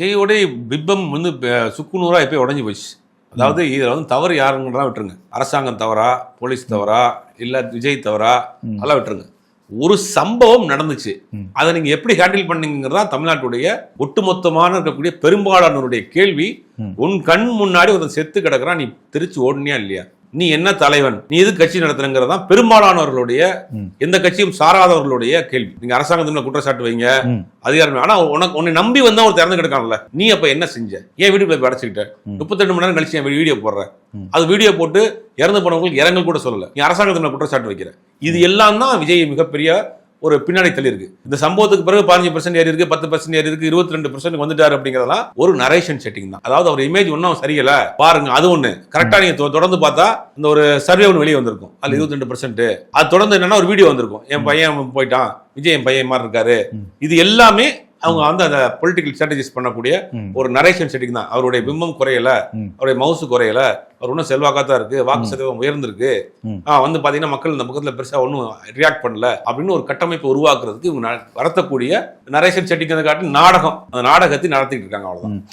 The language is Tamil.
விஜயோடைய பிம்பம் வந்து ப- சுக்குநூறா எப்பயும் உடஞ்சி போச்சு. அதாவது இதில் வந்து தவறு யாருங்கிறதா விட்டுருங்க. அரசாங்கம் தவறா போலீஸ் தவறா இல்லை விஜய் தவறா அதெல்லாம் விட்டுருங்க. ஒரு சம்பவம் நடந்துச்சு. அதை நீங்க எப்படி ஹேண்டில் பண்ணீங்கிறதா தமிழ்நாட்டுடைய ஒட்டுமொத்தமான இருக்கக்கூடிய பெரும்பாலானோருடைய கேள்வி. உன் கண் முன்னாடி ஒருத்தன் செத்து கிடக்குறான் நீ திருச்சி ஓடுனியா இல்லையா? நீ என்ன தலைவன்? நீ எது கட்சி நடத்துறங்கிறதா பெரும்பாலானவர்களுடைய. எந்த கட்சியும் சாராதவர்களுடைய கேள்வி. நீங்க அரசாங்கத்து மேல குற்றச்சாட்டு வைங்க. அதிகாரம் ஆனா உனக்கு உன்னை நம்பி வந்தா ஒரு திறந்து கிடக்கான்ல. நீ அப்ப என்ன செஞ்ச? ஏன் வீட்டுக்குள்ள போய் அடைச்சிக்கிட்ட. முப்பத்தெட்டு மணி நேரம் கழிச்சு என் வீடியோ போடுற. அது வீடியோ போட்டு இறந்து போனவங்களுக்கு இரங்கல் கூட சொல்லல. நீ அரசாங்கத்து மேல குற்றச்சாட்டு வைக்கிற? இது எல்லாம் தான் விஜய் மிகப்பெரிய ஒரு பின்னாடி தள்ளி இருக்கு. இந்த சம்பவத்துக்கு பிறகு பதினஞ்சு பர்சன்ட் ஏறி இருக்கு பத்து பர்சன்ட் ஏறி இருக்கு இருபத்தி ரெண்டு பர்சன்ட் வந்துட்டாரு அப்படிங்கறதெல்லாம் ஒரு நரேஷன் செட்டிங் தான். அதாவது அவர் இமேஜ் ஒன்றும் சரியில்லை. பாருங்க அது ஒண்ணு. கரெக்டா நீங்க தொ- தொடர்ந்து பார்த்தா இந்த ஒரு சர்வே ஒன்று வெளியே வந்திருக்கும். அதுல இருபத்தி ரெண்டு பர்சன்ட் அது தொடர்ந்து என்னன்னா ஒரு வீடியோ வந்திருக்கும். என் பையன் போயிட்டான். விஜய் என் பையன் மாதிரி இருக்காரு. இது எல்லாமே அவங்க வந்து அந்த பொலிட்டிக்கல் ஸ்ட்ராட்டஜிஸ் பண்ணக்கூடிய. ஒரு நரேஷன் செட்டிங் தான். அவருடைய பிம்பம் குறையல. அவருடைய மவுசு குறையல அவர் இன்னும் செல்வாக்கா தான் இருக்கு வாக்கு சதவீதம் உயர்ந்திருக்கு. வந்து பாத்தீங்கன்னா மக்கள் இந்த பக்கத்துல பெருசா ஒன்றும் ரியாக்ட் பண்ணல அப்படின்னு ஒரு கட்டமைப்பு உருவாக்குறதுக்கு இவங்க நடத்தக்கூடிய நரேஷன் செட்டிங் காட்டி நாடகம் அந்த நாடகத்தை நடத்திட்டு இருக்காங்க அவ்வளவுதான்.